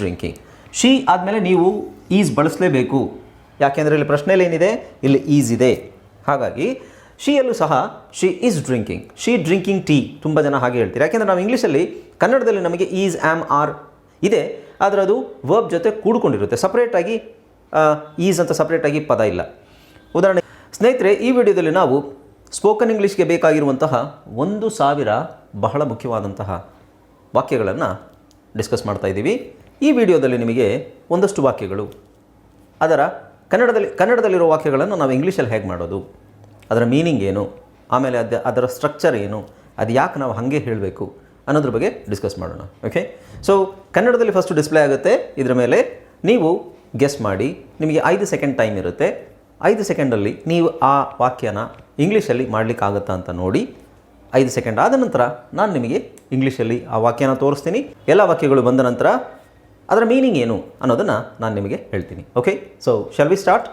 Drinking she ಆದಮೇಲೆ ನೀವು is ಬಳಸಲೇಬೇಕು. ಯಾಕೆಂದರೆ ಇಲ್ಲಿ ಪ್ರಶ್ನೆಯಲ್ಲಿ ಏನಿದೆ ಇಲ್ಲಿ ಈಸ್ ಇದೆ. ಹಾಗಾಗಿ ಶಿಯಲ್ಲೂ ಸಹ she is drinking she drinking tea ತುಂಬ ಜನ ಹಾಗೆ ಹೇಳ್ತೀರಿ. ಯಾಕೆಂದರೆ ನಾವು ಇಂಗ್ಲೀಷಲ್ಲಿ, ಕನ್ನಡದಲ್ಲಿ ನಮಗೆ ಈಸ್ ಆ್ಯಮ್ ಆರ್ ಇದೆ. ಆದರೆ ಅದು ವರ್ಬ್ ಜೊತೆ ಕೂಡ್ಕೊಂಡಿರುತ್ತೆ. ಸಪ್ರೇಟಾಗಿ ಈಸ್ ಅಂತ ಸಪ್ರೇಟಾಗಿ ಪದ ಇಲ್ಲ. ಉದಾಹರಣೆ, ಸ್ನೇಹಿತರೆ, ಈ ವಿಡಿಯೋದಲ್ಲಿ ನಾವು ಸ್ಪೋಕನ್ ಇಂಗ್ಲೀಷ್ಗೆ ಬೇಕಾಗಿರುವಂತಹ ಒಂದು ಸಾವಿರ ಬಹಳ ಮುಖ್ಯವಾದಂತಹ ವಾಕ್ಯಗಳನ್ನು ಡಿಸ್ಕಸ್ ಮಾಡ್ತಾ ಇದ್ದೀವಿ. ಈ ವಿಡಿಯೋದಲ್ಲಿ ನಿಮಗೆ ಒಂದಷ್ಟು ವಾಕ್ಯಗಳು. ಅದರ ಕನ್ನಡದಲ್ಲಿ, ಕನ್ನಡದಲ್ಲಿರೋ ವಾಕ್ಯಗಳನ್ನು ನಾವು ಇಂಗ್ಲೀಷಲ್ಲಿ ಹೇಗೆ ಮಾಡೋದು? ಅದರ ಮೀನಿಂಗ್ ಏನು? ಆಮೇಲೆ ಅದ, ಅದರ ಸ್ಟ್ರಕ್ಚರ್ ಏನು? ಅದು ಯಾಕೆ ನಾವು ಹಾಗೆ ಹೇಳಬೇಕು ಅನ್ನೋದ್ರ ಬಗ್ಗೆ ಡಿಸ್ಕಸ್ ಮಾಡೋಣ, ಓಕೆ? ಸೊ ಕನ್ನಡದಲ್ಲಿ ಫಸ್ಟು ಡಿಸ್ಪ್ಲೇ ಆಗುತ್ತೆ. ಇದರ ಮೇಲೆ ನೀವು ಗೆಸ್ ಮಾಡಿ. ನಿಮಗೆ ಐದು ಸೆಕೆಂಡ್ ಟೈಮ್ ಇರುತ್ತೆ. ಐದು ಸೆಕೆಂಡಲ್ಲಿ ನೀವು ಆ ವಾಕ್ಯನ ಇಂಗ್ಲೀಷಲ್ಲಿ ಮಾಡಲಿಕ್ಕಾಗತ್ತಾ ಅಂತ ನೋಡಿ. ಐದು ಸೆಕೆಂಡ್ ಆದ ನಂತರ ನಾನು ನಿಮಗೆ ಇಂಗ್ಲೀಷಲ್ಲಿ ಆ ವಾಕ್ಯನ ತೋರಿಸ್ತೀನಿ. ಎಲ್ಲ ವಾಕ್ಯಗಳು ಬಂದ ನಂತರ ಅದರ ಮೀನಿಂಗ್ ಏನು ಅನ್ನೋದನ್ನು ನಾನು ನಿಮಗೆ ಹೇಳ್ತೀನಿ okay so shall we start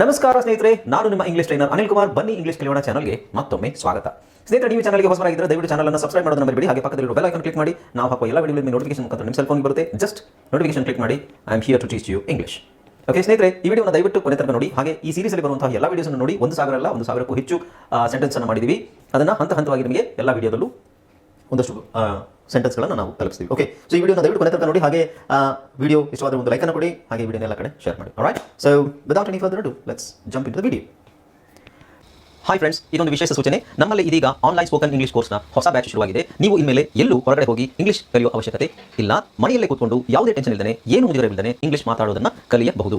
ನಮಸ್ಕಾರ ಸ್ನೇಹಿತರೆ, ನಾನು ನಿಮ್ಮ ಇಂಗ್ಲಿಷ್ ಟ್ರೈನರ್ ಅನಿಲ್ ಕುಮಾರ್. ಬನ್ನಿ ಇಂಗ್ಲಿಷ್ ಕಲಿಯೋಣ ಚಾನಲ್ಗೆ ಮತ್ತೊಮ್ಮೆ ಸ್ವಾಗತ. ಸ್ನೇಹಿತರೆ, ನೀವು ಚಾನಲ್ಗೆ ಹೊಸಬರಾಗಿದ್ದರೆ ದಯವಿಟ್ಟು ಚಾನಲ್ ಅನ್ನು ಸಬ್ಸ್ಕ್ರೈಬ್ ಮಾಡೋದನ್ನ ಮರಿಬೇಡಿ. ಹಾಗೆ ಪಕ್ಕದಲ್ಲಿ ಬೆಲ್ ಐಕನ್ ಕ್ಲಿಕ್ ಮಾಡಿ. ನಾವು ಹಾಕುವ ಎಲ್ಲ ವಿಡಿಯೋ ನಿಮ್ಮ ನೋಟಿಫಿಕೇಶನ್ ಮುಖಾಂತರ ನಿಮ್ಮ ಸೆಲ್ಫೋನ್ ಬರುತ್ತೆ. ಜಸ್ಟ್ ನೋಟಿಫಿಕೇಶನ್ ಕ್ಲಿಕ್ ಮಾಡಿ. I am here to teach you English okay ಸ್ನೇಹಿತರೆ, ಈ ವಿಡಿಯೋನ ದಯವಿಟ್ಟು ಕೊನೆ ತನಕ ನೋಡಿ. ಹಾಗೆ ಈ ಸೀರೀಸಲ್ಲಿ ಬರುವಂತಹ ಎಲ್ಲ ವಿಡಿಯೋಸ್ ನೋಡಿ. ಒಂದು ಸಾವಿರ ಅಲ್ಲ, ಒಂದು ಸಾವಿರಕ್ಕೂ ಹೆಚ್ಚು ಸೆಂಟೆನ್ಸ್ ಅನ್ನು ಮಾಡಿದ್ದೀವಿ. ಅದನ್ನು ಹಂತ ಹಂತವಾಗಿ ನಿಮಗೆ ಎಲ್ಲ ವಿಡಿಯೋದಲ್ಲೂ ಒಂದಷ್ಟು ಸೆಂಟೆನ್ಸ್ಗಳನ್ನು ನಾವು ತಲುಪಿಸ್ತೀವಿ. ಓಕೆ ಸೊ ಈ ವಿಡಿಯೋನ ದಯವಿಟ್ಟು ಕೊನೆ ತನಕ ನೋಡಿ, ಹಾಗೆ ವಿಡಿಯೋ ಇಷ್ಟವಾದ ಒಂದು ಲೈಕನ್ನು ಕೊಡಿ, ಹಾಗೆ ವಿಡಿಯೋನ ಎಲ್ಲ ಕಡೆ ಶೇರ್ ಮಾಡಿ. Right so without any further do let's jump in the video hi friends ಇದೊಂದು ವಿಶೇಷ ಸೂಚನೆ. ನಮ್ಮಲ್ಲಿ ಇದೀಗ ಆನ್ಲೈನ್ ಸ್ಪೋಕನ್ ಇಂಗ್ಲಿಷ್ ಕೋರ್ಸ್ನ ಹೊಸ ಬ್ಯಾಚ್ ಶುರುವಾಗಿದೆ. ನೀವು ಇನ್ಮೇಲೆ ಎಲ್ಲೂ ಹೊರಗಡೆ ಹೋಗಿ ಇಂಗ್ಲಿಷ್ ಕಲಿಯುವ ಅವಶ್ಯಕತೆ ಇಲ್ಲ. ಮನೆಯಲ್ಲೇ ಕೂತ್ಕೊಂಡು ಯಾವುದೇ ಟೆನ್ಷನ್ ಇಲ್ಲದೆ ಏನು ಮುಗಿದಿರಬಿಲ್ಲದೆ ಇಂಗ್ಲಿಷ್ ಮಾತಾಡೋದನ್ನ ಕಲಿಯಬಹುದು.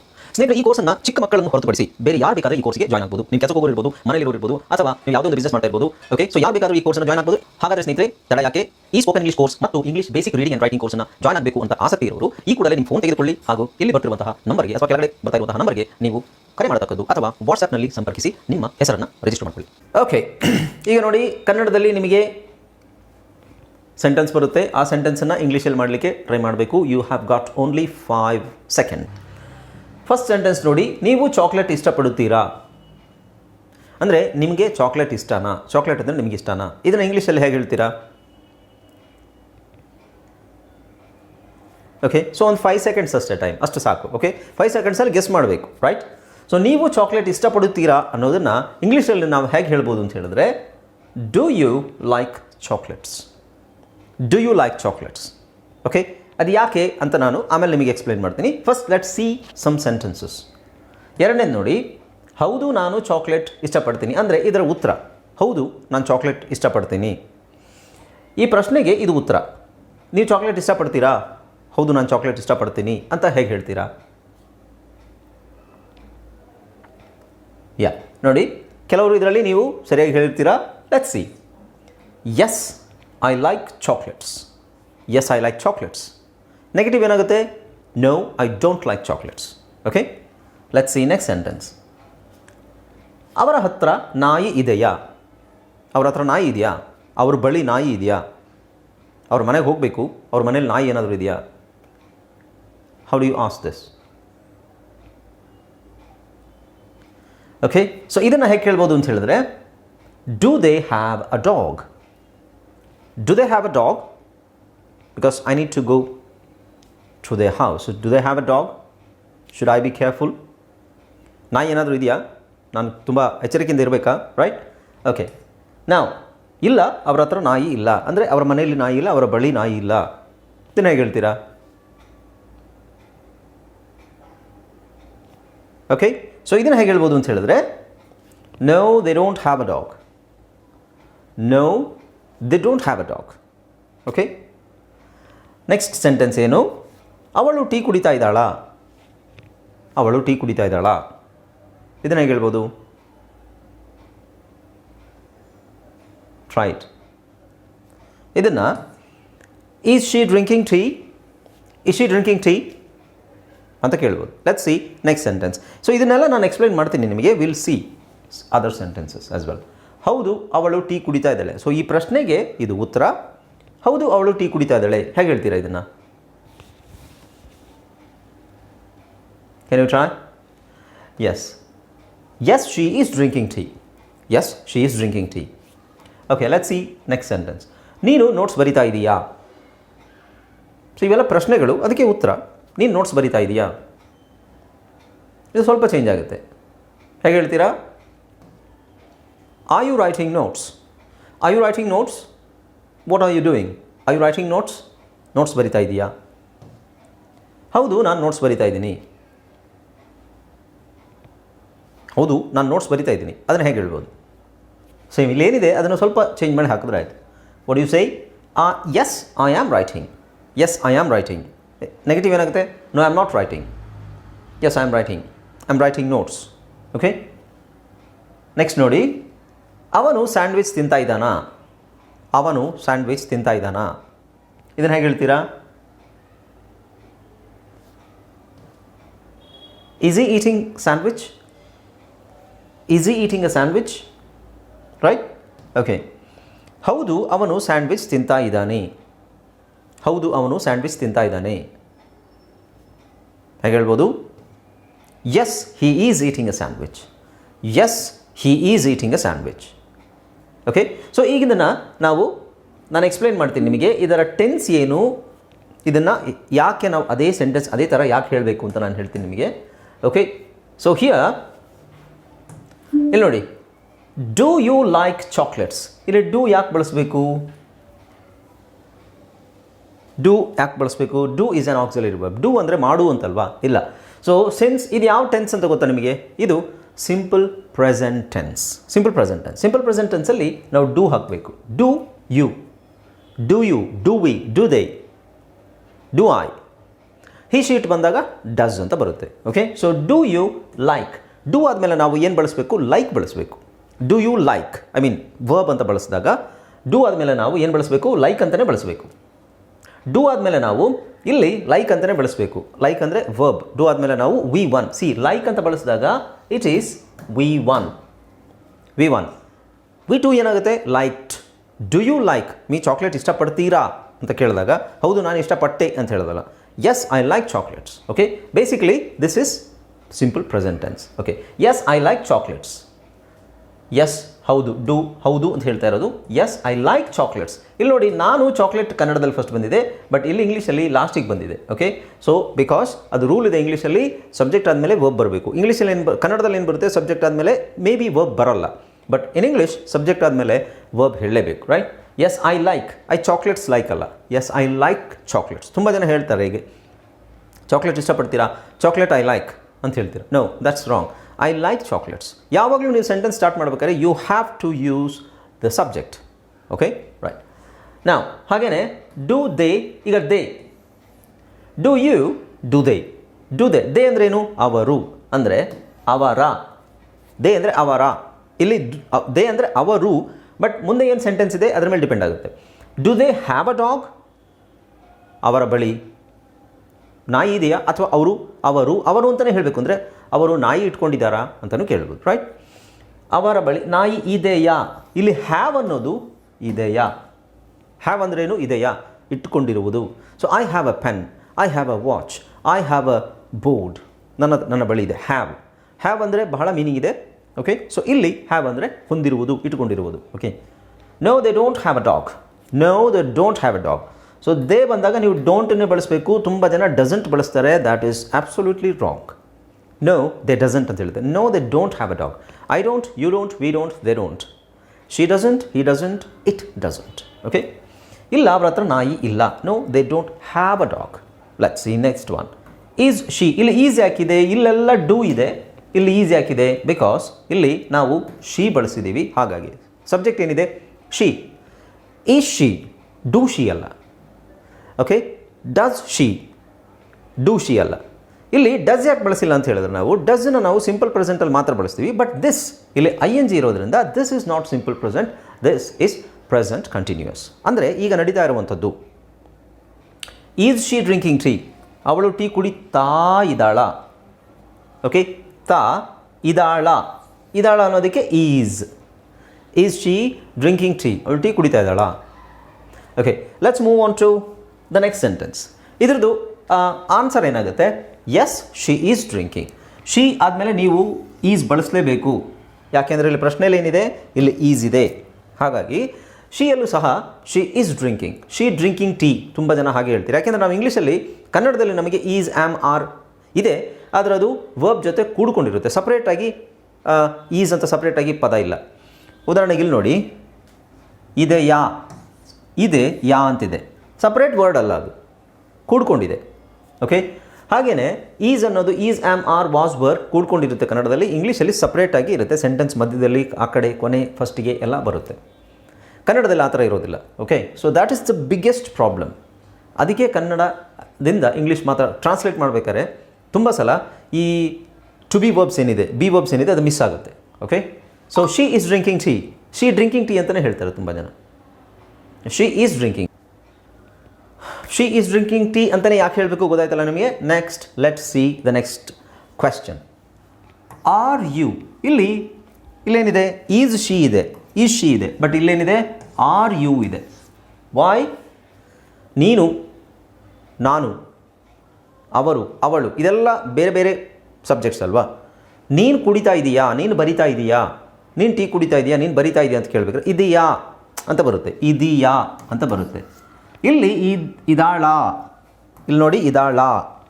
ಸ್ನೇಹಿತರೆ, ಈ ಕೋರ್ಸನ್ನು ಚಿಕ್ಕ ಮಕ್ಕಳನ್ನು ಹೊರತುಪಡಿಸಿ ಬೇರೆ ಯಾರು ಬೇಕಾದ್ರೆ ಈ ಕೋರ್ಸ್ಗೆ ಜಾಯ್ನ್ ಆಗ್ಬೋದು. ನೀವು ಕೆಲಸ ಹೋಗೋರು ಮನೆಯಲ್ಲಿ ಇರ್ಬೋದು, ಅಥವಾ ನೀವು ಯಾವುದೋ ಒಂದು ಬಿಸ್ನೆಸ್ ಮಾಡ್ತಾ ಇರ್ಬೋದು. ಓಕೆ ಸೊ ಯಾರು ಬೇಕಾದ್ರೂ ಈ ಕೋರ್ಸ್ನ ಜಾಯ್ನ್ ಆಗ್ಬೋದು. ಹಾಗಾದ್ರೆ ಸ್ನೇಹಿತರೆ, ತಡ ಯಾಕೆ? ಈ ಸ್ಪೋಕನ್ ಇಂಗ್ಲಿಷ್ ಕೋರ್ಸ್ ಮತ್ತು English basic reading and writing ಕೋರ್ಸ್ನ ಜಾಯ್ನ್ ಆಗಬೇಕು ಅಂತ ಆಸಕ್ತಿ ಇರೋರು, ಈ ಕೂಡಲೇ ನಿಮ್ಮ ಫೋನ್ ತೆಗೆದುಕೊಳ್ಳಿ. ಹಾಗೂ ಇಲ್ಲಿ ಬರ್ತಿರುವಂತಹ ನಂಬರ್ಗೆ, ಅಥವಾ ಕೆಳಗಡೆ ಬರ್ತಾ ಇರುವಂತಹ ನಂಬರ್ಗೆ ನೀವು ಕರೆ ಮಾಡತಕ್ಕದ್ದು ಅಥವಾ ವಾಟ್ಸ್ಆ್ಯಪ್ನಲ್ಲಿ ಸಂಪರ್ಕಿಸಿ ನಿಮ್ಮ ಹೆಸರನ್ನು ರಿಜಿಸ್ಟರ್ ಮಾಡಿಕೊಳ್ಳಿ. ಓಕೆ ಈಗ ನೋಡಿ, ಕನ್ನಡದಲ್ಲಿ ನಿಮಗೆ ಸೆಂಟೆನ್ಸ್ ಬರುತ್ತೆ. ಆ ಸೆಂಟೆನ್ಸನ್ನು ಇಂಗ್ಲೀಷಲ್ಲಿ ಮಾಡಲಿಕ್ಕೆ ಟ್ರೈ ಮಾಡಬೇಕು. You have got only five second first sentence ನೋಡಿ, ನೀವು ಚಾಕ್ಲೇಟ್ ಇಷ್ಟಪಡುತ್ತೀರಾ? ಅಂದರೆ ನಿಮಗೆ ಚಾಕ್ಲೇಟ್ ಇಷ್ಟನಾ? ಚಾಕ್ಲೇಟ್ ಅಂದರೆ ನಿಮಗೆ ಇಷ್ಟನಾ? ಇದನ್ನು ಇಂಗ್ಲೀಷಲ್ಲಿ ಹೇಗೆ ಹೇಳ್ತೀರಾ? ಓಕೆ ಸೊ ಒಂದು ಫೈವ್ ಸೆಕೆಂಡ್ಸ್ ಅಷ್ಟೇ ಟೈಮ್ ಅಷ್ಟು ಸಾಕು ಓಕೆ ಫೈವ್ ಸೆಕೆಂಡ್ಸಲ್ಲಿ ಗೆಸ್ ಮಾಡಬೇಕು ರೈಟ್ ಸೊ ನೀವು ಚಾಕ್ಲೇಟ್ ಇಷ್ಟಪಡುತ್ತೀರಾ ಅನ್ನೋದನ್ನು ಇಂಗ್ಲೀಷಲ್ಲಿ ನಾವು ಹೇಗೆ ಹೇಳ್ಬೋದು ಅಂತ ಹೇಳಿದ್ರೆ do you like chocolates do you like chocolates okay ಅದು ಯಾಕೆ ಅಂತ ನಾನು ಆಮೇಲೆ ನಿಮಗೆ ಎಕ್ಸ್ಪ್ಲೈನ್ ಮಾಡ್ತೀನಿ. First let see some sentences ಎರಡನೇದು ನೋಡಿ, ಹೌದು, ನಾನು ಚಾಕ್ಲೇಟ್ ಇಷ್ಟಪಡ್ತೀನಿ. ಅಂದರೆ ಇದರ ಉತ್ತರ. ಹೌದು, ನಾನು ಚಾಕ್ಲೇಟ್ ಇಷ್ಟಪಡ್ತೀನಿ. ಈ ಪ್ರಶ್ನೆಗೆ ಇದು ಉತ್ತರ. ನೀವು ಚಾಕ್ಲೇಟ್ ಇಷ್ಟಪಡ್ತೀರಾ? ಹೌದು, ನಾನು ಚಾಕ್ಲೇಟ್ ಇಷ್ಟಪಡ್ತೀನಿ ಅಂತ ಹೇಗೆ ಹೇಳ್ತೀರಾ? ಯಾ ನೋಡಿ, ಕೆಲವರು ಇದರಲ್ಲಿ ನೀವು ಸರಿಯಾಗಿ ಹೇಳ್ತೀರಾ? Let see yes I like chocolates yes I like chocolates negative ಏನಾಗುತ್ತೆ? No I don't like chocolates okay let see next sentence ಅವರ ಹತ್ರ ನಾಯಿ ಇದೆಯಾ? ಅವ್ರ ಹತ್ರ ನಾಯಿ ಇದೆಯಾ? ಅವ್ರ ಬಳಿ ನಾಯಿ ಇದೆಯಾ? ಅವ್ರ ಮನೆಗೆ ಹೋಗಬೇಕು? ಅವ್ರ ಮನೇಲಿ ನಾಯಿ ಏನಾದರೂ ಇದೆಯಾ? How do you ask this okay so ಇದನ್ನು ಹೇಗೆ ಕೇಳ್ಬೋದು ಅಂತ ಹೇಳಿದ್ರೆ do they have a dog do they have a dog because I need to go to their house do they have a dog should I be careful ನಾಯಿ ಏನಾದರೂ ಇದೆಯಾ? ನಾನು ತುಂಬ ಎಚ್ಚರಿಕೆಯಿಂದ ಇರಬೇಕಾ? ರೈಟ್ ಓಕೆ ನಾವು ಇಲ್ಲ, ಅವರ ಹತ್ರ ನಾಯಿ ಇಲ್ಲ. ಅಂದರೆ ಅವರ ಮನೆಯಲ್ಲಿ ನಾಯಿ ಇಲ್ಲ, ಅವರ ಬಳಿ ನಾಯಿ ಇಲ್ಲ. ಇದನ್ನ ಹೇಗೆ ಹೇಳ್ತೀರಾ? ಓಕೆ ಸೊ ಇದನ್ನು ಹೇಗೆ ಹೇಳ್ಬೋದು ಅಂತ ಹೇಳಿದ್ರೆ no they don't have a dog no they don't have a dog okay next sentence ಏನು? ಅವಳು ಟೀ ಕುಡಿತಾ ಇದ್ದಾಳಾ? ಅವಳು ಟೀ ಕುಡಿತಾ ಇದ್ದಾಳಾ? ಇದನ್ನ ಹೇಗೆ ಹೇಳ್ಬೋದು ಟ್ರೈಟ್ ಇದನ್ನು is she drinking tea is she drinking tea ಅಂತ ಕೇಳ್ಬೋದು. Let see next sentence so ಇದನ್ನೆಲ್ಲ ನಾನು ಎಕ್ಸ್ಪ್ಲೈನ್ ಮಾಡ್ತೀನಿ ನಿಮಗೆ. Will see other sentences as well ಹೌದು, ಅವಳು ಟೀ ಕುಡಿತಾ ಇದ್ದಾಳೆ. ಸೊ ಈ ಪ್ರಶ್ನೆಗೆ ಇದು ಉತ್ತರ. ಹೌದು, ಅವಳು ಟೀ ಕುಡಿತಾ ಇದ್ದಾಳೆ. ಹೇಗೆ ಹೇಳ್ತೀರಾ ಇದನ್ನು? Can you try? Yes yes she is drinking tea Yes, she is drinking tea okay let see next sentence ನೀನು ನೋಟ್ಸ್ ಬರಿತಾ ಇದೀಯಾ? ಸೊ ಇವೆಲ್ಲ ಪ್ರಶ್ನೆಗಳು ಅದಕ್ಕೆ ಉತ್ತರ. ನೀನು ನೋಟ್ಸ್ ಬರಿತಾ ಇದೀಯಾ? ಇದು ಸ್ವಲ್ಪ ಚೇಂಜ್ ಆಗುತ್ತೆ. ಹೇಗೆ ಹೇಳ್ತೀರಾ? Are you writing notes are you writing notes what are you doing are you writing notes notes ಬರಿತಾ ಇದೀಯಾ? ಹೌದು ನಾನು ನೋಟ್ಸ್ ಬರಿತಾ ಇದ್ದೀನಿ. ಹೌದು, ನಾನು ನೋಟ್ಸ್ ಬರಿತಾ ಇದ್ದೀನಿ. ಅದನ್ನು ಹೇಗೆ ಹೇಳ್ಬೋದು? ಸೇಮ್ ಇಲ್ಲೇನಿದೆ ಅದನ್ನು ಸ್ವಲ್ಪ ಚೇಂಜ್ ಮಾಡಿ ಹಾಕಿದ್ರೆ ಆಯಿತು. What you say ah yes I am writing yes I am writing negative ಏನಾಗುತ್ತೆ? No I am not writing yes I am writing I am writing notes okay next ನೋಡಿ. ಅವನು ಸ್ಯಾಂಡ್ವಿಚ್ ತಿಂತಾ ಇದ್ದಾನಾ? ಅವನು ಸ್ಯಾಂಡ್ವಿಚ್ ತಿಂತಾ ಇದ್ದಾನಾ? ಇದನ್ನು ಹೇಗೆ ಹೇಳ್ತೀರಾ? Is eating sandwich is he eating a sandwich right okay ಹೌದು, ಅವನು ಸ್ಯಾಂಡ್ವಿಚ್ ತಿಂತಾ ಇದ್ದಾನೆ. ಹೌದು, ಅವನು ಸ್ಯಾಂಡ್ವಿಚ್ ತಿಂತಾ ಇದ್ದಾನೆ. ಹೇಗೆ ಹೇಳ್ಬೋದು? Yes he is eating a sandwich yes he is eating a sandwich okay so ಈಗಿದನ್ನು ನಾವು, ನಾನು ಎಕ್ಸ್ಪ್ಲೇನ್ ಮಾಡ್ತೀನಿ ನಿಮಗೆ. ಇದರ ಟೆನ್ಸ್ ಏನು? ಇದನ್ನು ಯಾಕೆ ನಾವು ಅದೇ ಸೆಂಟೆನ್ಸ್ ಅದೇ ಥರ ಯಾಕೆ ಹೇಳಬೇಕು ಅಂತ ನಾನು ಹೇಳ್ತೀನಿ ನಿಮಗೆ. ಓಕೆ ಸೊ ಹಿಯರ್ ಇಲ್ಲಿ ನೋಡಿ. ಡೂ ಯು ಲೈಕ್ ಚಾಕ್ಲೇಟ್ಸ್ ಇಲ್ಲಿ ಡೂ ಯಾಕೆ ಬಳಸಬೇಕು? ಡೂ ಯಾಕೆ ಬಳಸಬೇಕು? Do is an auxiliary verb do ಅಂದರೆ ಮಾಡು ಅಂತಲ್ವಾ? ಇಲ್ಲ. ಸೊ ಸೆನ್ಸ್ ಇದು ಯಾವ ಟೆನ್ಸ್ ಅಂತ ಗೊತ್ತಾ ನಿಮಗೆ? ಇದು simple present tense simple present tense simple present ಟೆನ್ಸಲ್ಲಿ ನಾವು ಡೂ ಹಾಕಬೇಕು. Do you do you do we do they do I he she it ಬಂದಾಗ ಡಸ್ ಅಂತ ಬರುತ್ತೆ. Okay so do you like do ಆದಮೇಲೆ ನಾವು ಏನು ಬಳಸಬೇಕು? ಲೈಕ್ ಬಳಸಬೇಕು. Do you like I mean verb ಅಂತ ಬಳಸಿದಾಗ ಡೂ ಆದಮೇಲೆ ನಾವು ಏನು ಬಳಸಬೇಕು? ಲೈಕ್ ಅಂತಲೇ ಬಳಸಬೇಕು. ಡೂ ಆದಮೇಲೆ ನಾವು ಇಲ್ಲಿ ಲೈಕ್ ಅಂತಲೇ ಬಳಸಬೇಕು. ಲೈಕ್ ಅಂದರೆ ವರ್ಬ್ ಡೂ ಆದಮೇಲೆ ನಾವು ವಿ ಒನ್ ಸಿ ಲೈಕ್ ಅಂತ ಬಳಸಿದಾಗ it is V one V one V two ಏನಾಗುತ್ತೆ? Liked do you like me chocolate ಇಷ್ಟಪಡ್ತೀರಾ ಅಂತ ಕೇಳಿದಾಗ, ಹೌದು, ನಾನು ಇಷ್ಟಪಟ್ಟೆ ಅಂತ ಹೇಳೋದಲ್ಲ. Yes I like chocolates okay basically this is simple present tense okay yes I like chocolates yes ಹೌದು ಡು ಹೌದು ಅಂತ ಹೇಳ್ತಾ ಇರೋದು. ಎಸ್ ಐ ಲೈಕ್ ಚಾಕ್ಲೇಟ್ಸ್ ಇಲ್ಲಿ ನೋಡಿ, ನಾನು ಚಾಕ್ಲೇಟ್ ಕನ್ನಡದಲ್ಲಿ ಫಸ್ಟ್ ಬಂದಿದೆ ಬಟ್ ಇಲ್ಲಿ ಇಂಗ್ಲೀಷಲ್ಲಿ ಲಾಸ್ಟಿಗೆ ಬಂದಿದೆ ಓಕೆ ಸೊ ಬಿಕಾಸ್ ಅದು ರೂಲ್ ಇದೆ ಇಂಗ್ಲೀಷಲ್ಲಿ ಸಬ್ಜೆಕ್ಟ್ ಆದಮೇಲೆ ವರ್ಬ್ ಬರಬೇಕು. ಇಂಗ್ಲೀಷಲ್ಲಿ ಏನು ಕನ್ನಡದಲ್ಲಿ ಏನು ಬರುತ್ತೆ? ಸಬ್ಜೆಕ್ಟ್ ಆದಮೇಲೆ ಮೇ ಬಿ ವರ್ಬ್ ಬರೋಲ್ಲ. ಬಟ್ ಇನ್ ಇಂಗ್ಲೀಷ್ ಸಬ್ಜೆಕ್ಟ್ ಆದಮೇಲೆ ವರ್ಬ್ ಹೇಳಲೇಬೇಕು right yes I like I chocolates like ಅಲ್ಲ. ಎಸ್ ಐ ಲೈಕ್ ಚಾಕ್ಲೇಟ್ಸ್ ತುಂಬ ಜನ ಹೇಳ್ತಾರೆ ಹೀಗೆ. ಚಾಕ್ಲೇಟ್ ಇಷ್ಟಪಡ್ತೀರಾ? ಚಾಕ್ಲೇಟ್ ಐ ಲೈಕ್ ಅಂತ ಹೇಳ್ತೀರಾ? No that's wrong I like chocolates ಯಾವಾಗಲೂ ನೀವು ಸೆಂಟೆನ್ಸ್ ಸ್ಟಾರ್ಟ್ ಮಾಡ್ಬೇಕಾದ್ರೆ you have to use the subject okay right ನಾವು ಹಾಗೆಯೇ ಡೂ ದೇ ಈಗ they do you do they do they they ಅಂದ್ರೇನು ಅವರು. ಅಂದರೆ ಅವರ. ದೇ ಅಂದರೆ ಅವರ. ಇಲ್ಲಿ ದೇ ಅಂದರೆ ಅವರು. ಬಟ್ ಮುಂದೆ ಏನು ಸೆಂಟೆನ್ಸ್ ಇದೆ? ಅದರ ಮೇಲೆ ಡಿಪೆಂಡ್ ಆಗುತ್ತೆ. Do they have a dog ಅವರ ಬಳಿ ನಾಯಿ ಇದೆಯಾ? ಅಥವಾ ಅವರು ಅವರು ಅವರು ಅಂತಲೇ ಹೇಳಬೇಕು ಅಂದರೆ ಅವರು ನಾಯಿ ಇಟ್ಕೊಂಡಿದ್ದಾರಾ ಅಂತಲೂ ಕೇಳ್ಬೋದು ರೈಟ್ ಅವರ ಬಳಿ ನಾಯಿ ಇದೆಯಾ? ಇಲ್ಲಿ ಹ್ಯಾವ್ ಅನ್ನೋದು ಇದೆಯಾ? ಹ್ಯಾವ್ ಏನು? ಇದೆಯಾ? ಇಟ್ಟುಕೊಂಡಿರುವುದು so I have a pen I have a watch I have a board ನನ್ನ ನನ್ನ ಬಳಿ ಇದೆ ಹ್ಯಾವ್ ಹ್ಯಾವ್ ಅಂದರೆ ಬಹಳ ಮೀನಿಂಗ್ ಇದೆ ಓಕೆ ಸೊ ಇಲ್ಲಿ ಹ್ಯಾವ್ ಅಂದರೆ ಹೊಂದಿರುವುದು ಇಟ್ಟುಕೊಂಡಿರುವುದು okay no they don't have a dog no they don't have a dog so they ಬಂದಾಗ ನೀವು ಡೋಂಟನ್ನೇ ಬಳಸಬೇಕು. ತುಂಬ ಜನ ಡಸಂಟ್ ಬಳಸ್ತಾರೆ. That is absolutely wrong no they doesn't ಅಂತ ಹೇಳಿದೆ no they don't have a dog I don't you don't we don't they don't she doesn't he doesn't it doesn't okay ಇಲ್ಲ, ಅವ್ರ ಹತ್ರ ನಾಯಿ ಇಲ್ಲ. No they don't have a dog let see next one is she ಇಲ್ಲಿ is ಯಾಕಿದೆ ಇಲ್ಲೆಲ್ಲ do ಇದೆ. ಇಲ್ಲಿ ಈಸ್ ಯಾಕಿದೆ ಬಿಕಾಸ್ ಇಲ್ಲಿ ನಾವು ಶಿ ಬಳಸಿದ್ದೀವಿ ಹಾಗಾಗಿ. ಸಬ್ಜೆಕ್ಟ್ ಏನಿದೆ? She is she do she ಅಲ್ಲ? Okay does she do she ಅಲ್ಲ. ಇಲ್ಲಿ ಡಸ್ ಯಾಕೆ ಬಳಸಿಲ್ಲ ಅಂತ ಹೇಳಿದ್ರೆ ನಾವು ಡಸ್ನ ನಾವು ಸಿಂಪಲ್ ಪ್ರೆಸೆಂಟಲ್ಲಿ ಮಾತ್ರ ಬಳಸ್ತೀವಿ. ಬಟ್ ದಿಸ್ ಇಲ್ಲಿ ಐ ಎನ್ ಜಿ ಇರೋದ್ರಿಂದ this is not simple present this is present continuous ಅಂದರೆ ಈಗ ನಡೀತಾ ಇರುವಂಥದ್ದು. ಈಸ್ ಶಿ ಡ್ರಿಂಕಿಂಗ್ ಟೀ ಅವಳು ಟೀ ಕುಡಿತಾ ಇದ್ದಾಳ. ಓಕೆ ತಾ ಇದಾಳ. ಇದಾಳ ಅನ್ನೋದಕ್ಕೆ is is she drinking tea ಅವಳು ಟೀ ಕುಡಿತಾ ಇದ್ದಾಳ. Okay let's move on to the next sentence ಇದ್ರದ್ದು ಆನ್ಸರ್ ಏನಾಗುತ್ತೆ? Yes she is drinking she ಆದಮೇಲೆ ನೀವು ಈಸ್ ಬಳಸಲೇಬೇಕು. ಯಾಕೆಂದರೆ ಇಲ್ಲಿ ಪ್ರಶ್ನೆಯಲ್ಲಿ ಏನಿದೆ? ಇಲ್ಲಿ ಈಸ್ ಇದೆ. ಹಾಗಾಗಿ ಶಿಯಲ್ಲೂ ಸಹ she is drinking she drinking tea ತುಂಬ ಜನ ಹಾಗೆ ಹೇಳ್ತೀರಿ. ಯಾಕೆಂದರೆ ನಾವು ಇಂಗ್ಲೀಷಲ್ಲಿ, ಕನ್ನಡದಲ್ಲಿ ನಮಗೆ ಈಸ್ ಆ್ಯಮ್ ಆರ್ ಇದೆ. ಆದರೆ ಅದು ವರ್ಬ್ ಜೊತೆ ಕೂಡ್ಕೊಂಡಿರುತ್ತೆ. ಸಪ್ರೇಟಾಗಿ ಈಸ್ ಅಂತ ಸಪ್ರೇಟಾಗಿ ಪದ ಇಲ್ಲ. ಉದಾಹರಣೆಗೆ ಇಲ್ಲಿ ನೋಡಿ. ಇದೆ ಯಾ. ಇದೆ ಯಾ ಅಂತಿದೆ. ಸಪ್ರೇಟ್ ವರ್ಡ್ ಅಲ್ಲ ಅದು. ಕೂಡ್ಕೊಂಡಿದೆ. ಓಕೆ ಹಾಗೆಯೇ ಈಸ್ ಅನ್ನೋದು is am are was were ಕೂಡ್ಕೊಂಡಿರುತ್ತೆ ಕನ್ನಡದಲ್ಲಿ. ಇಂಗ್ಲೀಷಲ್ಲಿ ಸಪ್ರೇಟಾಗಿ ಇರುತ್ತೆ. ಸೆಂಟೆನ್ಸ್ ಮಧ್ಯದಲ್ಲಿ ಆ ಕಡೆ, ಕೊನೆ ಫಸ್ಟಿಗೆ ಎಲ್ಲ ಬರುತ್ತೆ. ಕನ್ನಡದಲ್ಲಿ ಆ ಥರ ಇರೋದಿಲ್ಲ. Okay so that is the biggest problem ಅದಕ್ಕೆ ಕನ್ನಡದಿಂದ ಇಂಗ್ಲೀಷ್ ಮಾತ್ರ ಟ್ರಾನ್ಸ್ಲೇಟ್ ಮಾಡಬೇಕಾದ್ರೆ ತುಂಬ ಸಲ ಈ ಟು ಬಿ ವರ್ಬ್ಸ್ ಏನಿದೆ ಬಿ ವರ್ಬ್ಸ್ ಏನಿದೆ, ಅದು ಮಿಸ್ ಆಗುತ್ತೆ. Okay so she is drinking tea she drinking tea ಅಂತಲೇ ಹೇಳ್ತಾರೆ ತುಂಬ ಜನ. She is drinking she is drinking tea ಅಂತಲೇ ಯಾಕೆ ಹೇಳಬೇಕು ಗೊತ್ತಾಯ್ತಲ್ಲ ನಿಮಗೆ? Next let see the next question are you ಇಲ್ಲಿ, ಇಲ್ಲೇನಿದೆ? ಈಸ್ ಶಿ ಇದೆ? ಈಸ್ ಶಿ ಇದೆ? ಬಟ್ ಇಲ್ಲೇನಿದೆ? ಆರ್ ಯು ಇದೆ? ವಾಯ್ ನೀನು, ನಾನು, ಅವರು, ಅವಳು, ಇದೆಲ್ಲ ಬೇರೆ ಬೇರೆ ಸಬ್ಜೆಕ್ಟ್ಸ್ ಅಲ್ವಾ? ನೀನು ಕುಡಿತಾ ಇದೀಯಾ? ನೀನು ಬರಿತಾ ಇದೀಯಾ? ನೀನು ಟೀ ಕುಡಿತಾ ಇದೀಯಾ? ನೀನು ಬರಿತಾ ಇದೆಯಾ ಅಂತ ಕೇಳಬೇಕಾದ್ರೆ, ಇದೆಯಾ ಅಂತ ಬರುತ್ತೆ. ಇದೀಯಾ ಅಂತ ಬರುತ್ತೆ. ಇಲ್ಲಿ ಈ ಇದಾಳ, ಇಲ್ಲಿ ನೋಡಿ ಇದಾಳ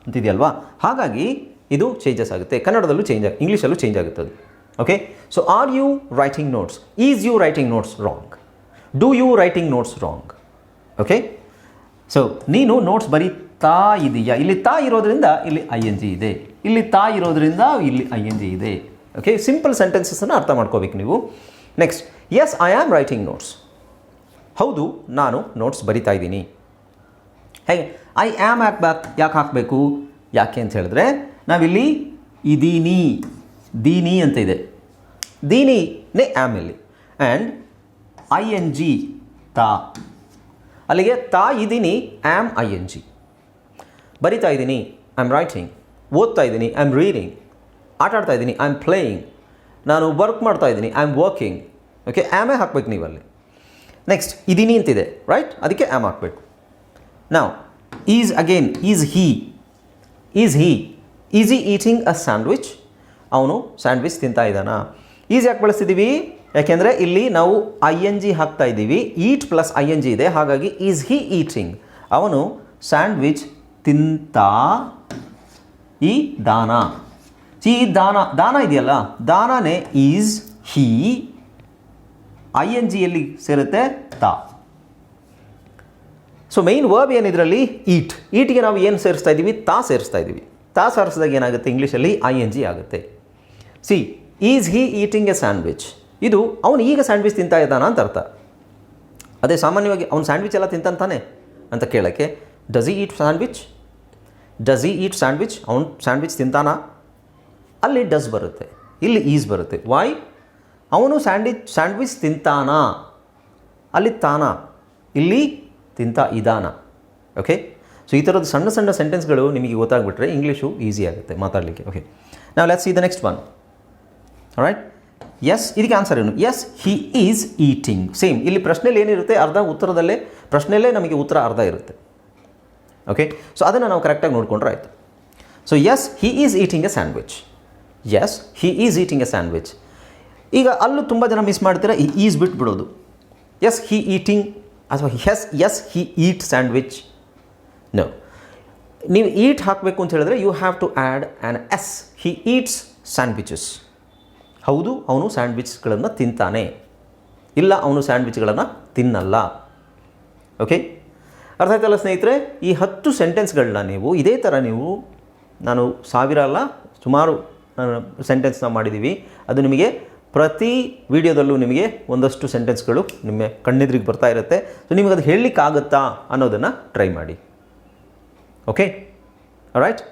ಅಂತಿದೆಯಲ್ವಾ? ಹಾಗಾಗಿ ಇದು ಚೇಂಜಸ್ ಆಗುತ್ತೆ. ಕನ್ನಡದಲ್ಲೂ ಚೇಂಜ್ ಆಗ, ಇಂಗ್ಲೀಷಲ್ಲೂ ಚೇಂಜ್ ಆಗುತ್ತೆ ಅದು okay so are you writing notes is you writing notes wrong do you writing notes wrong okay so ನೀನು ನೋಟ್ಸ್ ಬರೀತಾ ಇದೆಯಾ? ಇಲ್ಲಿ ತಾ ಇರೋದ್ರಿಂದ ಇಲ್ಲಿ ಐ ಎನ್ ಜಿ ಇದೆ. ಇಲ್ಲಿ ತಾ ಇರೋದ್ರಿಂದ ಇಲ್ಲಿ ಐ ಎನ್ ಜಿ ಇದೆ ಓಕೆ ಸಿಂಪಲ್ ಸೆಂಟೆನ್ಸಸ್ಸನ್ನು ಅರ್ಥ ಮಾಡ್ಕೋಬೇಕು ನೀವು. Next yes I am writing notes ಹೌದು, ನಾನು ನೋಟ್ಸ್ ಬರಿತಾ ಇದ್ದೀನಿ. ಹೇಗೆ? ಐ ಆ್ಯಮ್ ಹಾಕ್ಬೇಕು ಯಾಕೆ ಹಾಕಬೇಕು? ಯಾಕೆ ಅಂತ ಹೇಳಿದ್ರೆ, ನಾವಿಲ್ಲಿ ಇದೀನಿ, ದೀನಿ ಅಂತ ಇದೆ. ದೀನಿ ನೇ ಆ್ಯಮ್ ಇಲ್ಲಿ. ಆ್ಯಂಡ್ ಐ ಎನ್ ಜಿ ತಾ. ಅಲ್ಲಿಗೆ ತಾ ಇದ್ದೀನಿ ಆ್ಯಮ್ ಐ ಎನ್ ಜಿ ಬರಿತಾ ಇದ್ದೀನಿ ಐ ಆಮ್ ರೈಟಿಂಗ್ ಓದ್ತಾ ಇದ್ದೀನಿ ಐ ಆಮ್ ರೀಡಿಂಗ್ ಆಟ ಆಡ್ತಾ ಇದ್ದೀನಿ ಐ ಆಮ್ ಪ್ಲೇಯಿಂಗ್ ನಾನು ವರ್ಕ್ ಮಾಡ್ತಾ ಇದ್ದೀನಿ ಐ ಆಮ್ ವರ್ಕಿಂಗ್ ಓಕೆ ಆ್ಯಮೇ ಹಾಕ್ಬೇಕು ನೀವಲ್ಲಿ. ನೆಕ್ಸ್ಟ್ ಇದೀನಿ ಅಂತಿದೆ ರೈಟ್ ಅದಕ್ಕೆ ಆ್ಯಮ್ ಹಾಕಬೇಕು. ನಾವು is again is he is he is eating a sandwich ಅವನು ಸ್ಯಾಂಡ್ವಿಚ್ ತಿಂತಾ ಇದ್ದಾನಾ? ಈಸ್ ಯಾಕೆ ಬಳಸ್ತಿದ್ದೀವಿ ಯಾಕೆಂದರೆ ಇಲ್ಲಿ ನಾವು ಐ ಎನ್ ಜಿ ಹಾಕ್ತಾ ಇದ್ದೀವಿ eat plus I N G ಇದೆ, ಹಾಗಾಗಿ ಈಸ್ ಹಿ ಈಟಿಂಗ್ ಅವನು ಸ್ಯಾಂಡ್ವಿಚ್ ತಿಂತಾ ಈ ದಾನ ಈ ದಾನ ದಾನ ಇದೆಯಲ್ಲ? ದಾನನೇ ಈಸ್ ಹೀ ಐ ಎನ್ ಜಿಯಲ್ಲಿ ಸೇರುತ್ತೆ ತಾ. ಸೊ ಮೈನ್ ವರ್ಬ್ ಏನಿದ್ರಲ್ಲಿ? ಈಟ್ ಈಟಿಗೆ ನಾವು ಏನು ಸೇರಿಸ್ತಾ ಇದ್ದೀವಿ ತಾ ಸೇರಿಸ್ತಾ ಇದ್ದೀವಿ ತಾ ಸೇರಿಸಿದಾಗ ಏನಾಗುತ್ತೆ? ಇಂಗ್ಲೀಷಲ್ಲಿ ಐ ಎನ್ ಜಿ ಆಗುತ್ತೆ. See is he eating a sandwich ಇದು ಅವನು ಈಗ ಸ್ಯಾಂಡ್ವಿಚ್ ತಿಂತಾ ಇದ್ದಾನ ಅಂತ ಅರ್ಥ. ಅದೇ ಸಾಮಾನ್ಯವಾಗಿ ಅವ್ನು ಸ್ಯಾಂಡ್ವಿಚ್ ಎಲ್ಲ ತಿಂತಾನೆ ಅಂತ ಕೇಳೋಕ್ಕೆ. Does he eat sandwich does he eat sandwich ಅವ್ನು ಸ್ಯಾಂಡ್ವಿಚ್ ತಿಂತಾನ? ಅಲ್ಲಿ ಡಸ್ ಬರುತ್ತೆ. ಇಲ್ಲಿ ಈಸ್ ಬರುತ್ತೆ. ವಾಯ್ ಅವನು ಸ್ಯಾಂಡ್ವಿಚ್ ಸ್ಯಾಂಡ್ವಿಚ್ ತಿಂತಾನಾ? ಅಲ್ಲಿ ತಾನ? ಇಲ್ಲಿ ತಿಂತ ಇದಾನ? ಓಕೆ ಸೊ ಈ ಥರದ್ದು ಸಣ್ಣ ಸಣ್ಣ ಸೆಂಟೆನ್ಸ್ಗಳು ನಿಮಗೆ ಗೊತ್ತಾಗ್ಬಿಟ್ರೆ ಇಂಗ್ಲೀಷು ಈಸಿ ಆಗುತ್ತೆ ಮಾತಾಡಲಿಕ್ಕೆ. ಓಕೆ ನಾವು let's see the next one right yes ಇದಕ್ಕೆ ಆನ್ಸರ್ ಏನು? Yes he is eating same ಇಲ್ಲಿ ಪ್ರಶ್ನೆಯಲ್ಲಿ ಏನಿರುತ್ತೆ? ಅರ್ಧ ಉತ್ತರದಲ್ಲೇ ಪ್ರಶ್ನೆಯಲ್ಲೇ ನಮಗೆ ಉತ್ತರ ಅರ್ಧ ಇರುತ್ತೆ. ಓಕೆ ಸೊ ಅದನ್ನು ನಾವು ಕರೆಕ್ಟಾಗಿ ನೋಡಿಕೊಂಡ್ರೆ ಆಯಿತು. So as he is eating a sandwich as he is eating a sandwich ಈಗ ಅಲ್ಲೂ ತುಂಬ ಜನ ಮಿಸ್ ಮಾಡ್ತೀರಾ? ಈ ಈಸ್ ಬಿಟ್ಬಿಡೋದು. ಎಸ್ ಹಿ ಈಟಿಂಗ್ ಅಥವಾ as as he eat sandwich no ನೀವು ಈಟ್ ಹಾಕಬೇಕು ಅಂತ ಹೇಳಿದ್ರೆ you have to add an S he eats sandwiches ಹೌದು, ಅವನು ಸ್ಯಾಂಡ್ವಿಚ್ಗಳನ್ನು ತಿಂತಾನೆ. ಇಲ್ಲ, ಅವನು ಸ್ಯಾಂಡ್ವಿಚ್ಗಳನ್ನು ತಿನ್ನಲ್ಲ. ಓಕೆ ಅರ್ಥ ಆಯ್ತಲ್ಲ ಸ್ನೇಹಿತರೆ? ಈ ಹತ್ತು ಸೆಂಟೆನ್ಸ್ಗಳನ್ನ ನೀವು, ಇದೇ ಥರ ನೀವು, ನಾನು ಸಾವಿರ ಅಲ್ಲ, ಸುಮಾರು ಸೆಂಟೆನ್ಸ್ನ ಮಾಡಿದ್ದೀವಿ ಅದು ನಿಮಗೆ ಪ್ರತಿ ವಿಡಿಯೋದಲ್ಲೂ ನಿಮಗೆ ಒಂದಷ್ಟು ಸೆಂಟೆನ್ಸ್ಗಳು ನಿಮ್ಮ ಕಣ್ಣೆದ್ರಿಗೆ ಬರ್ತಾ ಇರುತ್ತೆ. ಸೊ ನಿಮಗೆ ಅದು ಹೇಳಲಿಕ್ಕಾಗತ್ತಾ ಅನ್ನೋದನ್ನು ಟ್ರೈ ಮಾಡಿ. ಓಕೆ ರೈಟ್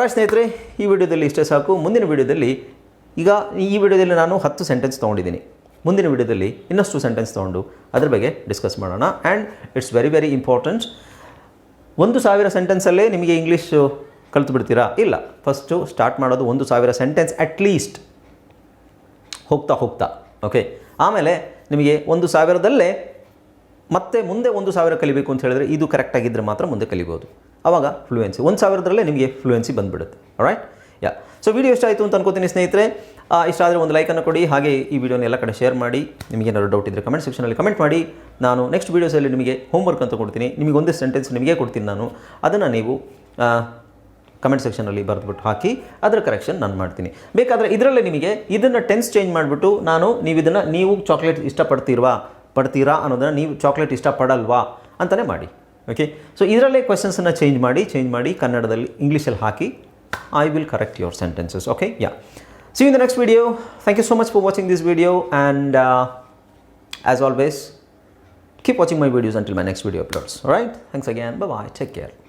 ರೈಟ್ ಸ್ನೇಹಿತರೆ, ಈ ವಿಡಿಯೋದಲ್ಲಿ ಇಷ್ಟೇ ಸಾಕು. ಮುಂದಿನ ವಿಡಿಯೋದಲ್ಲಿ ಈಗ ಈ ವಿಡಿಯೋದಲ್ಲಿ ನಾನು ಹತ್ತು ಸೆಂಟೆನ್ಸ್ ತೊಗೊಂಡಿದ್ದೀನಿ. ಮುಂದಿನ ವಿಡಿಯೋದಲ್ಲಿ ಇನ್ನಷ್ಟು ಸೆಂಟೆನ್ಸ್ ತೊಗೊಂಡು ಅದ್ರ ಬಗ್ಗೆ ಡಿಸ್ಕಸ್ ಮಾಡೋಣ. And it's very very important ಒಂದು ಸಾವಿರ ಸೆಂಟೆನ್ಸಲ್ಲೇ ನಿಮಗೆ ಇಂಗ್ಲೀಷು ಕಲ್ತು ಬಿಡ್ತೀರಾ ಇಲ್ಲ. ಫಸ್ಟು ಸ್ಟಾರ್ಟ್ ಮಾಡೋದು ಒಂದು ಸಾವಿರ ಸೆಂಟೆನ್ಸ್ ಅಟ್ಲೀಸ್ಟ್ ಹೋಗ್ತಾ ಹೋಗ್ತಾ ಓಕೆ ಆಮೇಲೆ ನಿಮಗೆ ಒಂದು ಸಾವಿರದಲ್ಲೇ ಮತ್ತೆ ಮುಂದೆ ಒಂದು ಸಾವಿರ ಕಲಿಬೇಕು ಅಂತ ಹೇಳಿದ್ರೆ ಇದು ಕರೆಕ್ಟಾಗಿದ್ದರೆ ಮಾತ್ರ ಮುಂದೆ ಕಲಿಬೋದು. ಆವಾಗ ಫ್ಲೂಯೆನ್ಸಿ ಒಂದು ಸಾವಿರದಲ್ಲೇ ನಿಮಗೆ ಫ್ಲೂಯೆನ್ಸಿ ಬಂದುಬಿಡುತ್ತೆ ರೈಟ್ ಯಾ ಸೊ ವಿಡಿಯೋ ಇಷ್ಟ ಆಯಿತು ಅಂತ ಅನ್ಕೋತೀನಿ ಸ್ನೇಹಿತರೆ. ಇಷ್ಟ ಆದರೆ ಒಂದು ಲೈಕನ್ನು ಕೊಡಿ, ಹಾಗೆ ಈ ವಿಡಿಯೋನ ಎಲ್ಲ ಕಡೆ ಶೇರ್ ಮಾಡಿ. ನಿಮಗೇನಾದ್ರು ಡೌಟ್ ಇದ್ದರೆ ಕಮೆಂಟ್ ಸೆಕ್ಷನಲ್ಲಿ ಕಮೆಂಟ್ ಮಾಡಿ. ನಾನು ನೆಕ್ಸ್ಟ್ ವೀಡಿಯೋಸಲ್ಲಿ ನಿಮಗೆ ಹೋಮ್ವರ್ಕ್ ಅಂತ ಕೊಡ್ತೀನಿ. ನಿಮಗೆ ಒಂದೇ ಸೆಂಟೆನ್ಸ್ ನಿಮಗೆ ಕೊಡ್ತೀನಿ ನಾನು. ಅದನ್ನು ನೀವು ಕಮೆಂಟ್ ಸೆಕ್ಷನಲ್ಲಿ ಬರೆದ್ಬಿಟ್ಟು ಹಾಕಿ ಅದರ ಕರೆಕ್ಷನ್ ನಾನು ಮಾಡ್ತೀನಿ ಬೇಕಾದರೆ ಇದರಲ್ಲೇ ನಿಮಗೆ ಇದನ್ನು ಟೆನ್ಸ್ ಚೇಂಜ್ ಮಾಡಿಬಿಟ್ಟು ನಾನು ನೀವು ಇದನ್ನು ನೀವು ಚಾಕ್ಲೇಟ್ ಇಷ್ಟಪಡ್ತೀರ್ವಾ ಪಡ್ತೀರಾ ಅನ್ನೋದನ್ನು ನೀವು ಚಾಕ್ಲೇಟ್ ಇಷ್ಟಪಡಲ್ವಾ ಅಂತಲೇ ಮಾಡಿ ಓಕೆ ಸೊ ಇದರಲ್ಲೇ ಕ್ವೆಶನ್ಸನ್ನು ಚೇಂಜ್ ಮಾಡಿ ಚೇಂಜ್ ಮಾಡಿ ಕನ್ನಡದಲ್ಲಿ ಇಂಗ್ಲೀಷಲ್ಲಿ ಹಾಕಿ I will correct your sentences okay yeah see in the next video thank you so much for watching this video and as always keep watching my videos until my next video uploads. Right Thanks again. Bye bye. Take care.